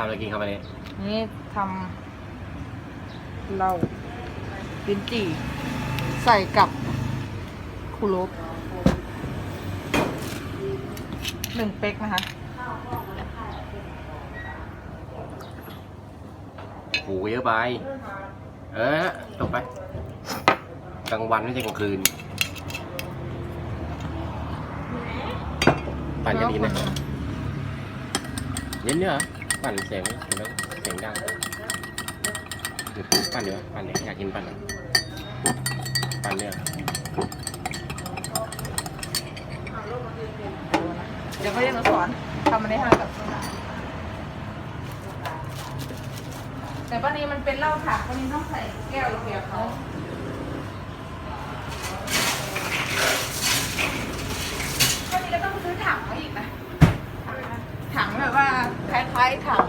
ทำอะไรกินครับวันนี้นี่ทำเหล้าลิ้นจี่ใส่กับคูโรบหนึ่งเป๊กนะคะโหเยอะไป เออจบไป กลางวันไม่ใช่กลางคืนปั่นกันดีนะเย็นเนี่ยเหรอ ปั่นเสียงเห็นไหมเสียงดังปั่นเดี๋ยวปั่นเนี่ยอยากกินปั่นอะปั่นเนี่ยเดี๋ยวเขาจะมาสอนทำมันได้ห้ากับแต่ป้านี้มันเป็นเหล้าถังป้านี้ต้องใส่แก้วระเบียบเขาป้านี้ก็ต้องซื้อถังมาอีกนะ ถังแบบว่าคล้ายๆ ถัง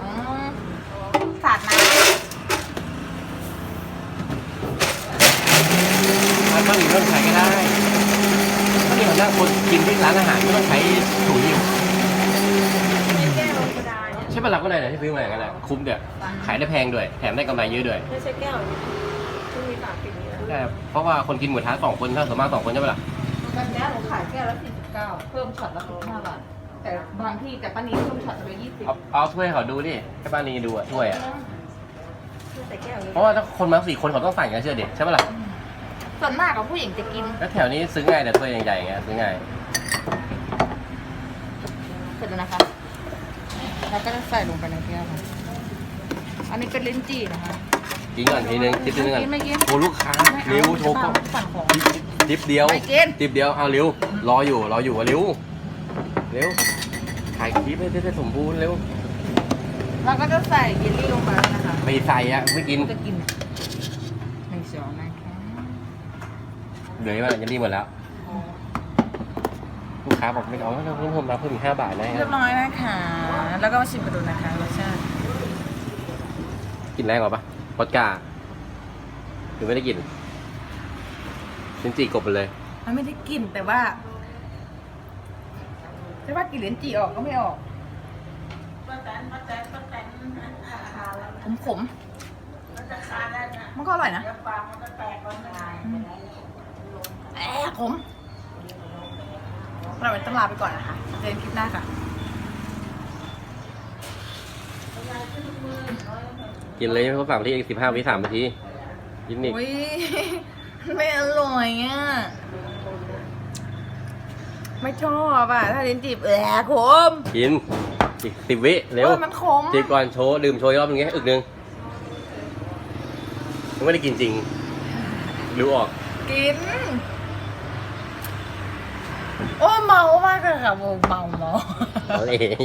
สาดน้มันต้องอยู่ต้องใช้ก็ได้ถ้าเดี๋ยวนั่งคนกินที่ร้านอาหารก็ต้องใช้ถุงยิ้มำแก้วธรรมดาเนี่ยใช่ปะเราก็เลยนะที่ซื้อมาอย่างนั้นแหละคุ้มเดี๋ยวขายได้แพงด้วย แถมได้กำไรเยอะด้วยไม่ใช่แก้วที่มีฝาปิดนี้นะแต่เพราะว่าคนกินหมูท้าสองคนถ้าส่วนมากสองคนใช่ปะล่ะตอนนี้หนูขายแก้วละ49 เพิ่มช็อตละ15บาท แต่บางที่แต่ป้านี้เพิ่มช็อตไป20เอาเอาถ้วยให้เขาดูดิให้ป้านีดูอะถ้วยอะไม่ใส่แก้วเลยเพราะว่าถ้าคนมาสี่คนเขาต้องสั่งกันเชื่อดิใช่ปะล่ะส่วนมากกับผู้หญิงจะกินแล้วแถวนี้ซื้อง่ายแต่ถ้วยใหญ่ๆอย่างเงี้ยซื้อง่ายเสร็จแล้วนะคะแล้วก็จะใส่ลงไปในแก้วนะอันนี้เป็นลิ้นจี่นะคะ กินก่อนทีนึงทิปนึงก่อนไม่กินโทรลูกค้าไม่เอาเร็วโทรก็สั่งของ ทิปเดียวไม่กิน ทิปเดียวเอาเร็วรออยู่รออยู่อะเร็ว เร็วถ่ายคลิปให้ได้สมบูรณ์เร็วแล้วก็จะใส่เยลลี่ลงไปนะคะไปใส่อะไม่กินจะกินหนึ่งช้อนนะคะเหลือมายังดีหมดแล้วลูกค้าบอกไม่เอาแล้วเพิ่มผมรับเพิ่มอีกห้าบาทนะเรียบร้อยนะคะ แล้วก็มาชิมกันดูนะคะรสชาติกินแรงกว่าปะวอดกาหรือไม่ได้กินลิ้นจี่กบไปเลย มันไม่ได้กลิ่นแต่ว่า จะว่ากลิ่นลิ้นจี่ออกก็ไม่ออกขมขมๆมันก็อร่อยนะแอบขมเราเป็นต้องลาไปก่อนนะคะเจอกันคลิปหน้าค่ะกินเลยเขาสั่งที่สิบห้าวิสามนาทีกินอีกอุ้ยไม่อร่อยอะ ไม่ชอบอะ ถ้าลิ้นจีบแหลขมกินอีกสิบวิเร็ว โอ้ยมันขมจีบก่อนโชว์ดื่มโชว์อีกรอบนึงไงอึกนึงยังไม่ได้กินจริงดูออกกิน โอ้เมามากเลยค่ะเมาเมา เอาเอง